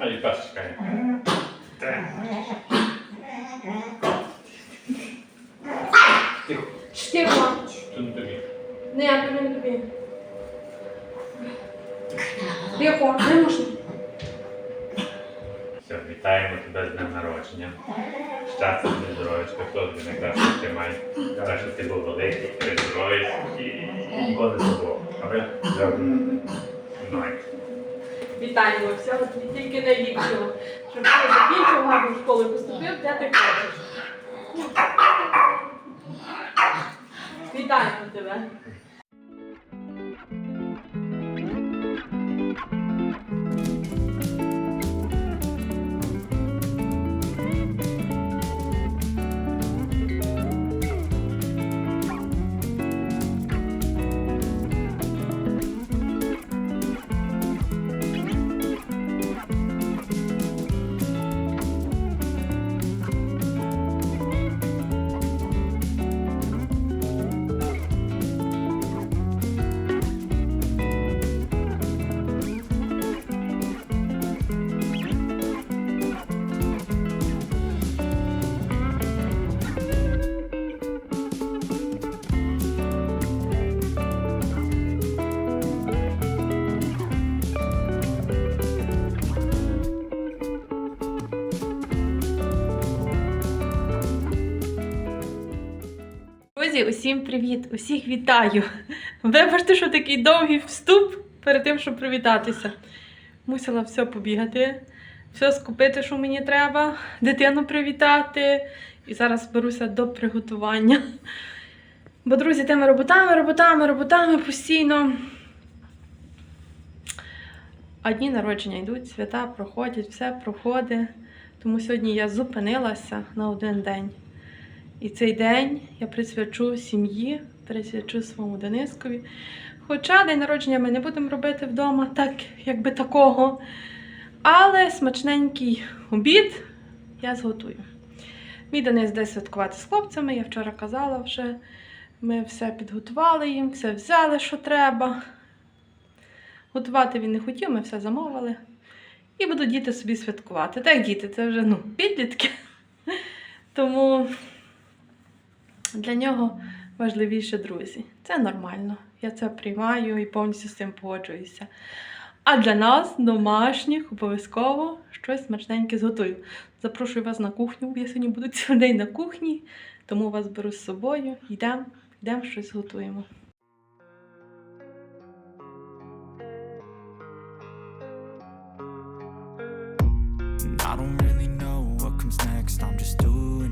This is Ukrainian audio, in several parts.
А і пес чекає. Тихо, Штирма. тут не тобі. Не, тобі не тобі. Тихо, не можна. Все, вітаємо тебе з днем народження. Щастя, здоров'ячка, хто тобі найкраще тримає. Те, що ти був великий, ти здоровий і ніколи не забув. Але завжди мною. Вітаємо всього, тільки найліпшого. Щоб ти закінчив гарну школу і поступив, де ти хочеш. Вітаємо тебе. Друзі, усім привіт! Усіх вітаю! Вибачте, що такий довгий вступ перед тим, щоб привітатися. Мусила все побігати, все скупити, що мені треба, дитину привітати. І зараз беруся до приготування. Бо, друзі, тими роботами, роботами, роботами постійно. А дні народження йдуть, свята проходять, все проходить. Тому сьогодні я зупинилася на один день. І цей день я присвячу сім'ї, присвячу своєму Денискові. Хоча день народження ми не будемо робити вдома, так якби такого. Але смачненький обід я зготую. Мій Денис десь святкувати з хлопцями, я вчора казала вже. Ми все підготували їм, все взяли, що треба. Готувати він не хотів, ми все замовили. І будуть діти собі святкувати. Так, діти, це вже ну, підлітки. Тому для нього важливіше друзі. Це нормально. Я це приймаю і повністю з цим погоджуюся. А для нас, домашніх, обов'язково щось смачненьке зготую. Запрошую вас на кухню. Я сьогодні буду цілий день на кухні, тому вас беру з собою. Йдемо, йдемо щось готуємо. I don't really know what comes next. I'm just doing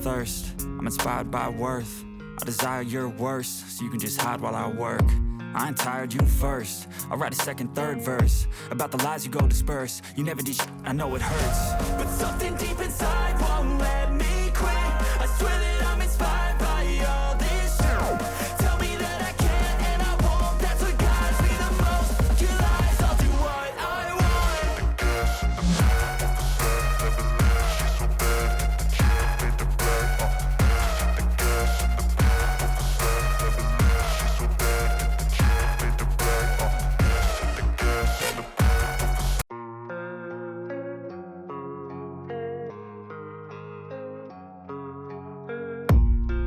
thirst, I'm inspired by worth. I desire your worst, so you can just hide while I work. I ain't tired, you first. I'll write a second, third verse about the lies you go disperse. You never did, sh- I know it hurts. But something deep inside won't let me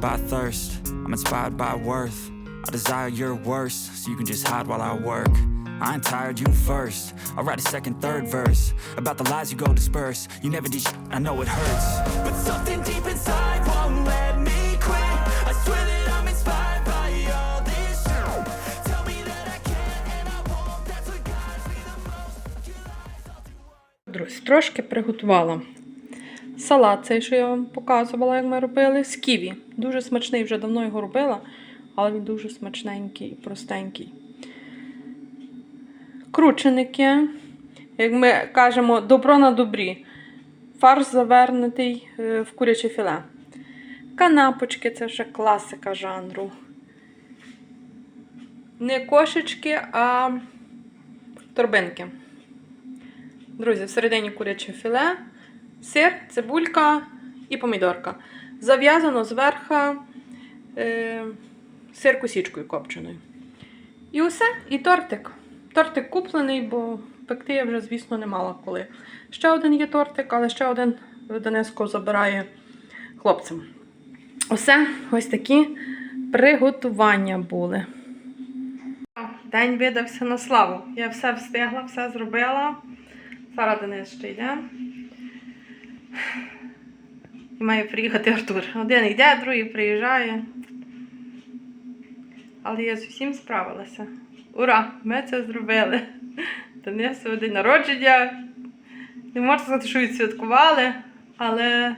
by thirst. I'm inspired by worth. I desire your worst, so you can just hide while I work. I ain't tired, you first. I'll write a second, third verse about the lies you go disperse. You never did shit, I know it hurts. But something deep inside won't let me quit. I swear that I'm inspired by all this shit. Tell me that I can't and I won't. That's what guides me the most. Your lies, I'll do what Друзі, трошки приготувала салат цей, що я вам показувала, як ми робили, з ківі. Дуже смачний, вже давно його робила, але він дуже смачненький і простенький. Крученики, як ми кажемо, добро на добрі. Фарш завернутий е, в куряче філе. Канапочки це вже класика жанру. Не кошечки, а торбинки. Друзі, всередині куряче філе, сир, цибулька і помідорка. Зав'язано зверху е, сир косічкою копченою. І усе, і тортик. Тортик куплений, бо пекти я вже, звісно, не мала коли. Ще один є тортик, але ще один в Донецьку забирає хлопцям. Усе ось такі приготування були. День видався на славу. Я все встигла, все зробила. Зараз Денис ще йде. І має приїхати Артур. Один йде, другий приїжджає. Але я з усім справилася. Ура! Ми це зробили. Денису день народження. Не можна сказати, що відсвяткували, але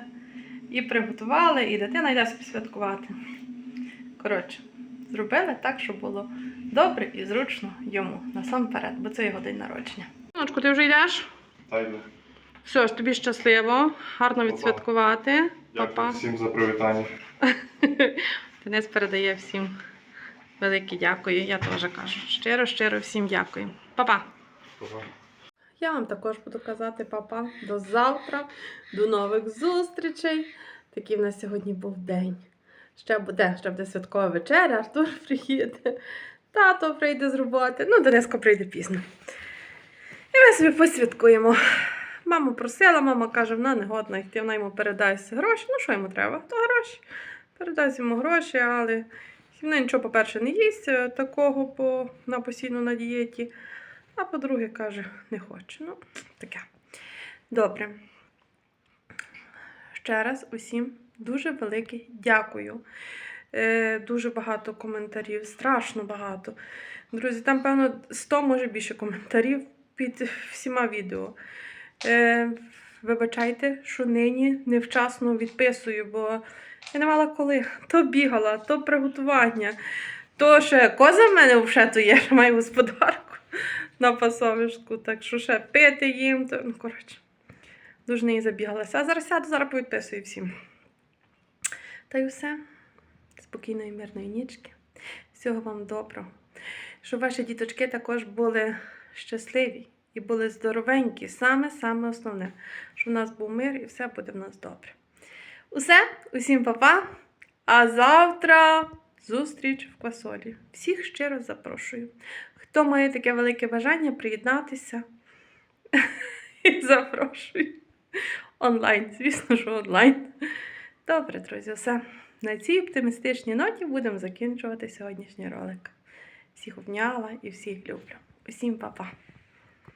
і приготували, і дитина йде собі святкувати. Коротше, зробили так, щоб було добре і зручно йому насамперед, бо це його день народження. Ночку, ти вже йдеш? Тайно. Все ж, тобі щасливо, гарно Па-па. відсвяткувати. Дякую Па-па. всім за привітання. Денис передає всім велике дякую. Я теж кажу. Щиро, щиро всім дякую. Па-па. Па-па. Я вам також буду казати папа. До завтра, до нових зустрічей. Такий в нас сьогодні був день. Ще буде, ще буде святкова вечеря, Артур приїде, тато прийде з роботи. Ну, Дениска прийде пізно. І ми собі посвяткуємо. Мама просила, мама каже, вона не годна йти, вона йому передасть гроші. Ну, що йому треба? То гроші. Передасть йому гроші, але вона нічого, по-перше, не їсть е, такого, бо вона постійно на дієті. А по-друге, каже, не хоче. Ну, таке. Добре. Ще раз усім дуже велике дякую. Е, дуже багато коментарів, страшно багато. Друзі, там, певно, 100, може більше коментарів під всіма відео. Е, вибачайте, що нині невчасно відписую, бо я не мала коли. То бігала, то приготування, то ще коза в мене вже то є, що маю господарку на пасовишку, так що ще пити їм. То, ну, коротше, дуже неї забігалася. А зараз сяду, зараз повідписую всім. Та й все. Спокійної, мирної нічки. Всього вам доброго. Щоб ваші діточки також були щасливі і були здоровенькі. Саме-саме основне, щоб у нас був мир і все буде в нас добре. Усе, усім па-па. А завтра зустріч в квасолі. Всіх щиро запрошую. Хто має таке велике бажання приєднатися, запрошую. Онлайн, звісно, що онлайн. Добре, друзі, все. На цій оптимістичній ноті будемо закінчувати сьогоднішній ролик. Всіх обняла і всіх люблю. Усім па-па.